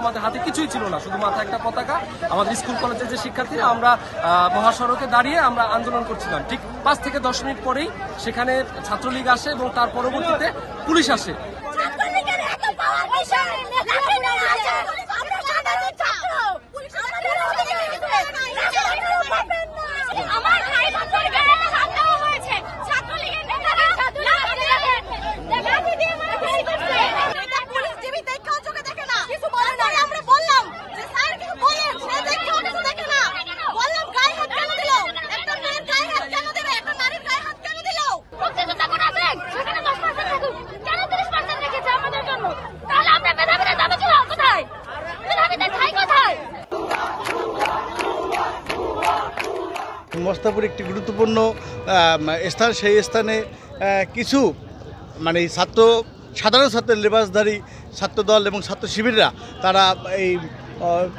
আমাদের হাতে কিছুই ছিল না, শুধু মাথা একটা পতাকা। আমাদের স্কুল কলেজের যে শিক্ষার্থীরা, আমরা মহাসড়কে দাঁড়িয়ে আমরা আন্দোলন করছিলাম। ঠিক পাঁচ থেকে দশ মিনিট পরেই সেখানে ছাত্রলীগ আসে এবং তার পরবর্তীতে পুলিশ আসে। মস্তাপুর একটি গুরুত্বপূর্ণ স্থান। সেই স্থানে কিছু মানে ছাত্র, সাধারণ ছাত্রের লেবাসধারী ছাত্রদল এবং ছাত্র শিবিররা, তারা এই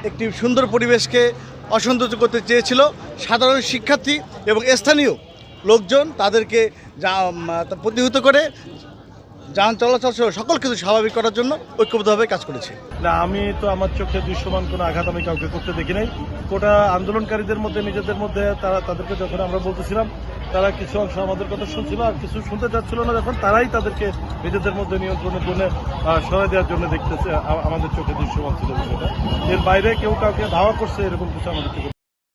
একটি সুন্দর পরিবেশকে অসন্তোষ করতে চেয়েছিল। সাধারণ শিক্ষার্থী এবং স্থানীয় লোকজন তাদেরকে যা- প্রতিহত করে যান, চলাচল সহ সকল কিছু স্বাভাবিক করার জন্য ঐক্যবদ্ধভাবে কাজ করেছি। না, আমি তো আমার চোখে দৃশ্যমান কোনো আঘাত আমি কাউকে করতে দেখি নাই। গোটা আন্দোলনকারীদের মধ্যে, নিজেদের মধ্যে তারা, তাদেরকে যখন আমরা বলতেছিলাম, তারা কিছু অংশ আমাদের কথা শুনছিল আর কিছু শুনতে চাচ্ছিল না যখন তারাই তাদেরকে নিজেদের মধ্যে নিয়ন্ত্রণের জন্য সহায় দেওয়ার জন্য দেখতেছে আমাদের চোখে দৃশ্যমান ছিল বিষয়টা। এর বাইরে কেউ কাউকে ধাওয়া করছে, এরকম কিছু আমাদের চোখে